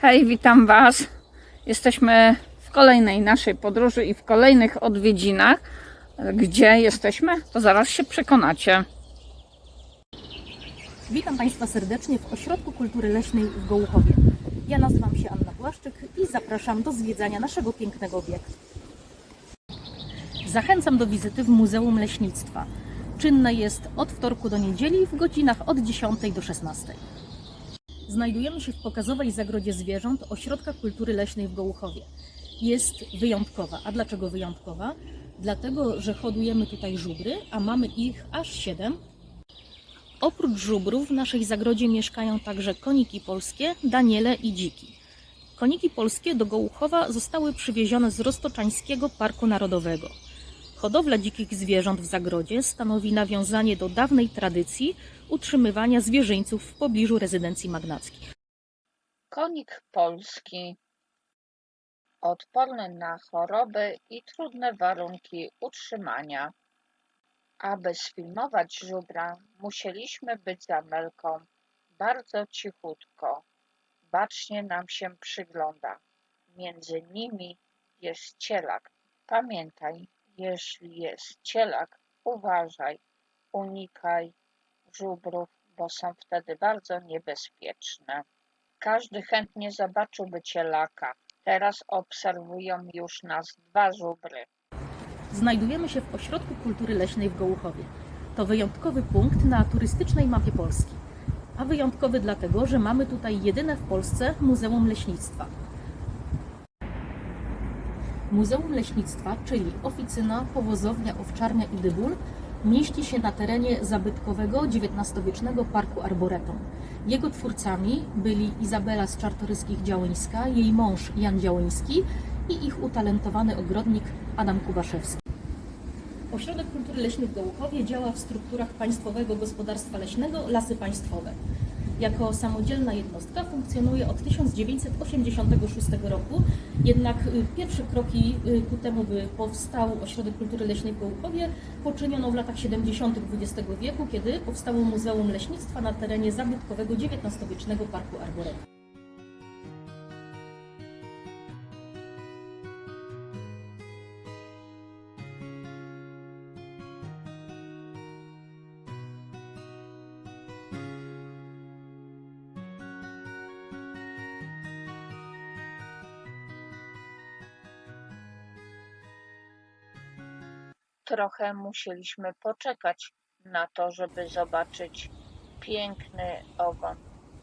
Hej, witam Was. Jesteśmy w kolejnej naszej podróży i w kolejnych odwiedzinach. Gdzie jesteśmy? To zaraz się przekonacie. Witam Państwa serdecznie w Ośrodku Kultury Leśnej w Gołuchowie. Ja nazywam się Anna Błaszczyk i zapraszam do zwiedzania naszego pięknego obiektu. Zachęcam do wizyty w Muzeum Leśnictwa. Czynne jest od wtorku do niedzieli w godzinach od 10 do 16. Znajdujemy się w pokazowej zagrodzie zwierząt Ośrodka Kultury Leśnej w Gołuchowie. Jest wyjątkowa. A dlaczego wyjątkowa? Dlatego, że hodujemy tutaj żubry, a mamy ich aż 7, Oprócz żubrów w naszej zagrodzie mieszkają także koniki polskie, daniele i dziki. Koniki polskie do Gołuchowa zostały przywiezione z Roztoczańskiego Parku Narodowego. Hodowla dzikich zwierząt w zagrodzie stanowi nawiązanie do dawnej tradycji utrzymywania zwierzyńców w pobliżu rezydencji magnackich. Konik polski odporny na choroby i trudne warunki utrzymania. Aby sfilmować żubra, musieliśmy być za Melką bardzo cichutko. Bacznie nam się przygląda. Między nimi jest cielak. Pamiętaj, jeśli jest cielak, uważaj, unikaj żubrów, bo są wtedy bardzo niebezpieczne. Każdy chętnie zobaczyłby cielaka. Teraz obserwują już nas dwa żubry. Znajdujemy się w Ośrodku Kultury Leśnej w Gołuchowie. To wyjątkowy punkt na turystycznej mapie Polski. A wyjątkowy dlatego, że mamy tutaj jedyne w Polsce Muzeum Leśnictwa. Muzeum Leśnictwa, czyli oficyna, powozownia, owczarnia i dybul, mieści się na terenie zabytkowego XIX-wiecznego Parku Arboretum. Jego twórcami byli Izabela z Czartoryskich Działyńska, jej mąż Jan Działyński i ich utalentowany ogrodnik Adam Kubaszewski. Ośrodek Kultury Leśnej w Gołuchowie działa w strukturach Państwowego Gospodarstwa Leśnego Lasy Państwowe. Jako samodzielna jednostka funkcjonuje od 1986 roku, jednak y, pierwsze kroki y, ku temu, by powstał Ośrodek Kultury Leśnej w Gołuchowie, poczyniono w latach 70. XX wieku, kiedy powstało Muzeum Leśnictwa na terenie zabytkowego XIX-wiecznego Parku Arboretum. Trochę musieliśmy poczekać na to, żeby zobaczyć piękny ogon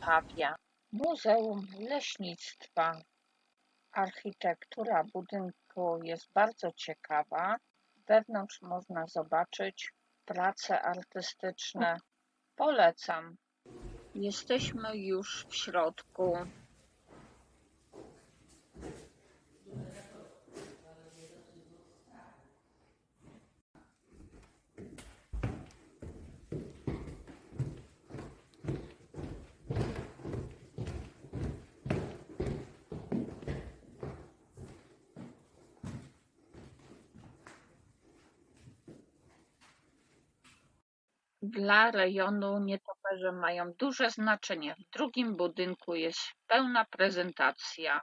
pawia. Muzeum Leśnictwa. Architektura budynku jest bardzo ciekawa. Wewnątrz można zobaczyć prace artystyczne. Polecam. Jesteśmy już w środku. Dla rejonu nietoperze mają duże znaczenie. W drugim budynku jest pełna prezentacja.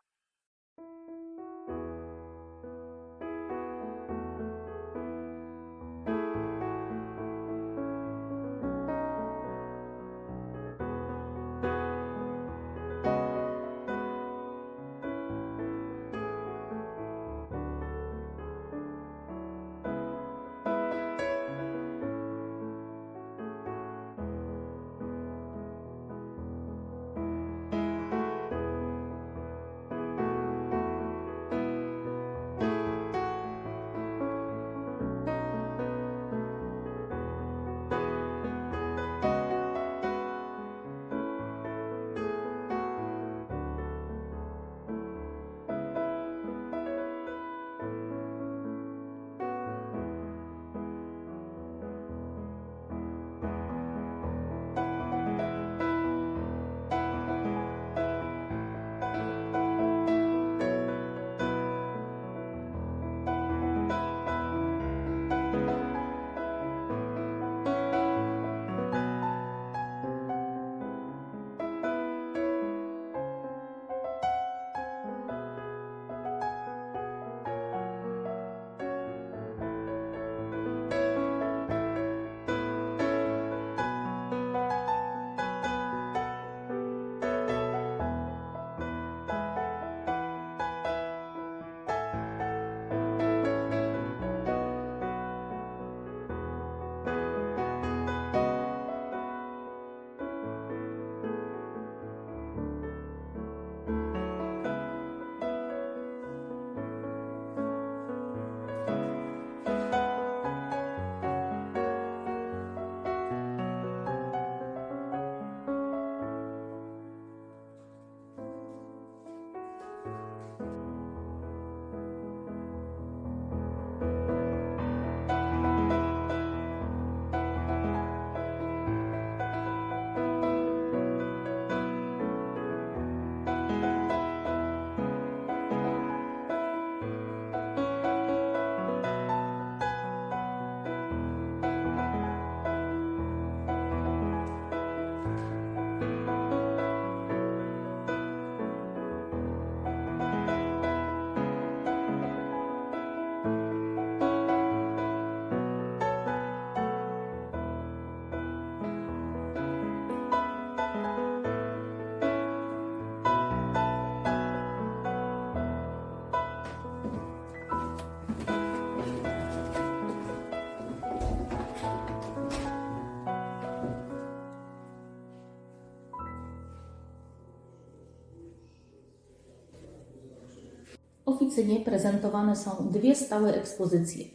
Oficynie prezentowane są dwie stałe ekspozycje: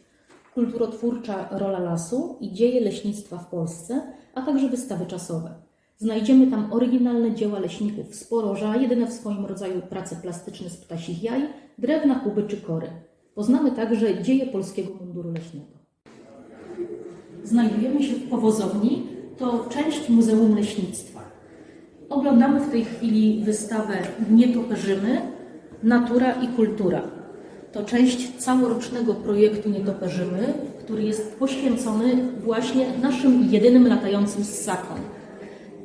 kulturotwórcza rola lasu i dzieje leśnictwa w Polsce, a także wystawy czasowe. Znajdziemy tam oryginalne dzieła leśników z Poroża, jedyne w swoim rodzaju prace plastyczne z ptasich jaj, drewna, kuby czy kory. Poznamy także dzieje polskiego munduru leśnego. Znajdujemy się w powozowni, to część Muzeum Leśnictwa. Oglądamy w tej chwili wystawę Nietoperzymy, Natura i Kultura. To część całorocznego projektu Nietoperzymy, który jest poświęcony właśnie naszym jedynym latającym ssakom.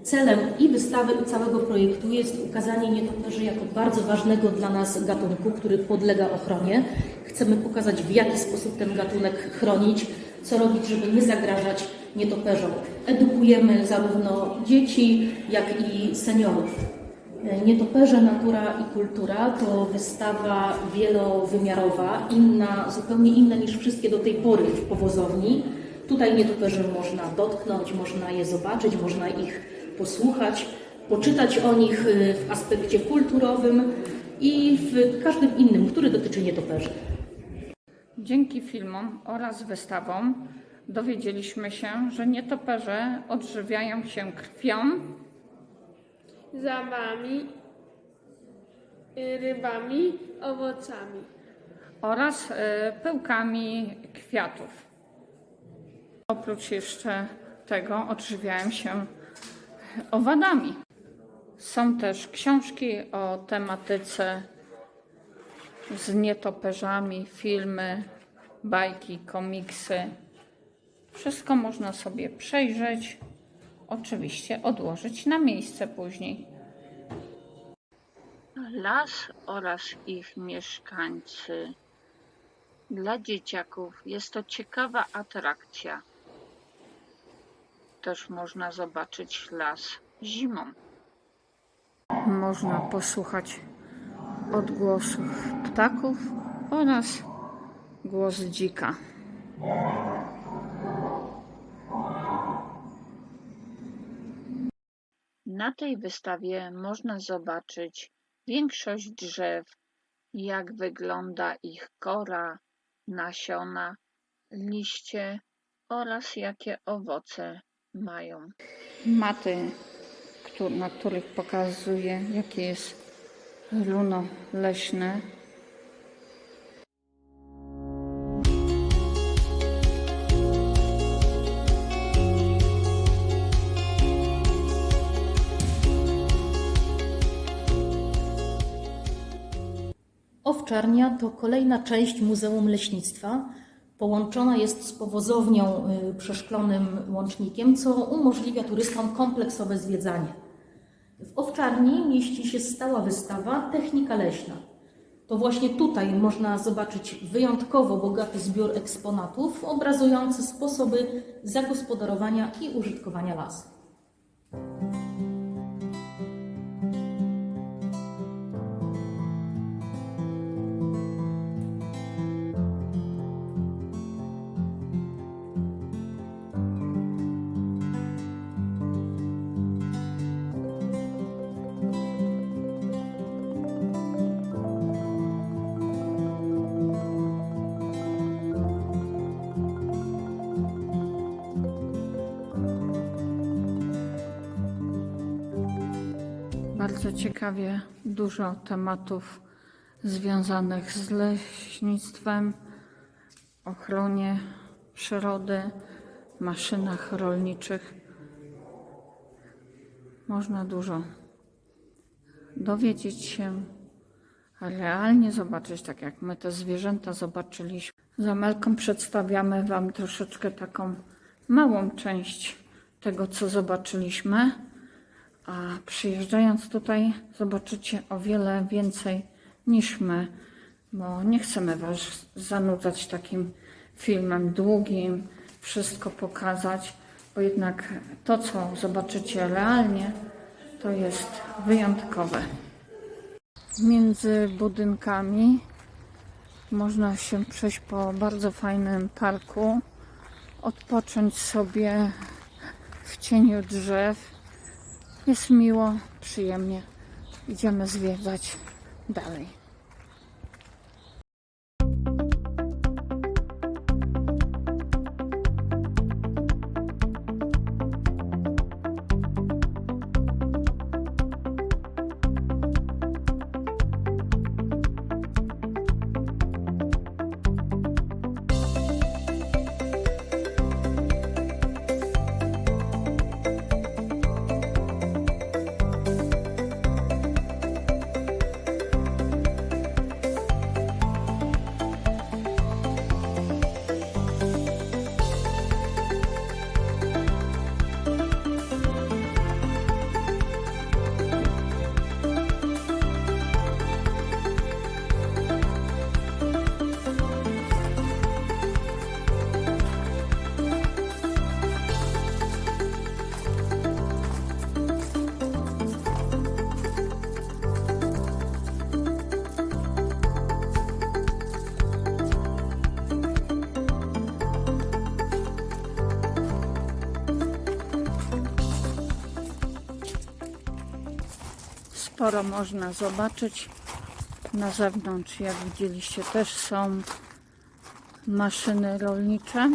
Celem i wystawy, i całego projektu jest ukazanie nietoperzy jako bardzo ważnego dla nas gatunku, który podlega ochronie. Chcemy pokazać, w jaki sposób ten gatunek chronić, co robić, żeby nie zagrażać nietoperzom. Edukujemy zarówno dzieci, jak i seniorów. Nietoperze, natura i kultura to wystawa wielowymiarowa, inna, zupełnie inna niż wszystkie do tej pory w powozowni. Tutaj nietoperzy można dotknąć, można je zobaczyć, można ich posłuchać, poczytać o nich y, w aspekcie kulturowym i w każdym innym, który dotyczy nietoperzy. Dzięki filmom oraz wystawom dowiedzieliśmy się, że nietoperze odżywiają się krwią, zawami, y, rybami, owocami. oraz e, pyłkami kwiatów. Oprócz jeszcze tego odżywiają się owadami. Są też książki o tematyce z nietoperzami, filmy, bajki, komiksy. Wszystko można sobie przejrzeć, oczywiście odłożyć na miejsce później. Las oraz ich mieszkańcy. Dla dzieciaków jest to ciekawa atrakcja. Też można zobaczyć las zimą. Można posłuchać odgłosów ptaków oraz głos dzika. Na tej wystawie można zobaczyć większość drzew, jak wygląda ich kora, nasiona, liście oraz jakie owoce mają. Maty, na których pokazuje, jakie jest luno leśne. To kolejna część Muzeum Leśnictwa. Połączona jest z powozownią y, przeszklonym łącznikiem, co umożliwia turystom kompleksowe zwiedzanie. W Owczarni mieści się stała wystawa Technika Leśna. To właśnie tutaj można zobaczyć wyjątkowo bogaty zbiór eksponatów obrazujący sposoby zagospodarowania i użytkowania lasu. Bardzo ciekawie dużo tematów związanych z leśnictwem, ochronie przyrody, maszynach rolniczych. Można dużo dowiedzieć się, realnie zobaczyć, tak jak my te zwierzęta zobaczyliśmy. Z przedstawiamy Wam troszeczkę taką małą część tego, co zobaczyliśmy. A przyjeżdżając tutaj, zobaczycie o wiele więcej niż my, bo nie chcemy Was zanudzać takim filmem długim, wszystko pokazać, bo jednak to, co zobaczycie realnie, to jest wyjątkowe. Między budynkami można się przejść po bardzo fajnym parku, odpocząć sobie w cieniu drzew. Jest miło, przyjemnie. Idziemy zwiedzać dalej. Sporo można zobaczyć. Na zewnątrz, jak widzieliście, też są maszyny rolnicze.